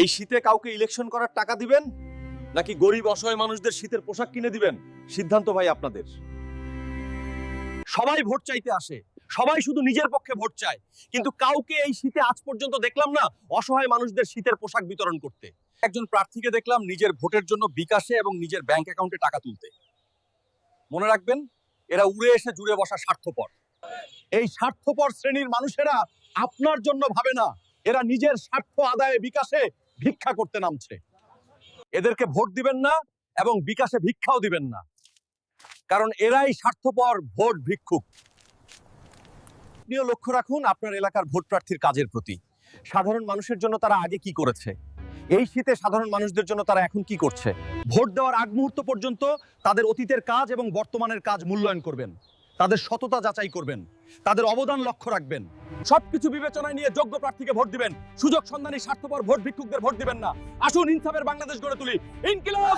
এই শীতে কাউকে ইলেকশন করার টাকা দিবেন? নাকি গরিব অসহায় মানুষদের শীতের পোশাক কিনে দিবেন? সিদ্ধান্ত ভাই আপনাদের। সবাই ভোট চাইতে আসে। সবাই শুধু নিজের পক্ষে ভোট চায়। কিন্তু কাউকে এই শীতে আজ পর্যন্ত দেখলাম না অসহায় মানুষদের শীতের পোশাক বিতরণ করতে। একজন প্রার্থীকে দেখলাম নিজের ভোটের জন্য বিকাশে এবং নিজের ব্যাংক অ্যাকাউন্টে টাকা তুলতে। মনে রাখবেন, এরা উড়ে এসে জুড়ে বসা স্বার্থপর। এই স্বার্থপর শ্রেণির মানুষেরা আপনার জন্য ভাবে না। এরা নিজের স্বার্থ আদায়ে বিকাশে ভিক্ষা করতে নামছে। এদেরকে ভোট দিবেন না এবং বিকাশে ভিক্ষাও দিবেন না। কারণ এরাই স্বার্থপর ভোট ভিক্ষুক। আপনিও লক্ষ্য রাখুন, আপনার এলাকার ভোট প্রার্থীর কাজের প্রতি। সাধারণ মানুষের জন্য তারা আগে কি করেছে? এই শীতে সাধারণ মানুষদের জন্য তারা এখন কি করছে? ভোট দেওয়ার আগ মুহূর্ত পর্যন্ত তাদের অতীতের কাজ এবং বর্তমানের কাজ মূল্যায়ন করবেন। তাদের সততা যাচাই করবেন, তাদের অবদান লক্ষ্য রাখবেন। সবকিছু বিবেচনায় নিয়ে যোগ্য প্রার্থীকে ভোট দিবেন। সুযোগ সন্ধানী স্বার্থপর ভোট ভিক্ষুকদের ভোট দিবেন না। আসুন ইনসাফের বাংলাদেশ গড়ে তুলি। ইনকিলাব!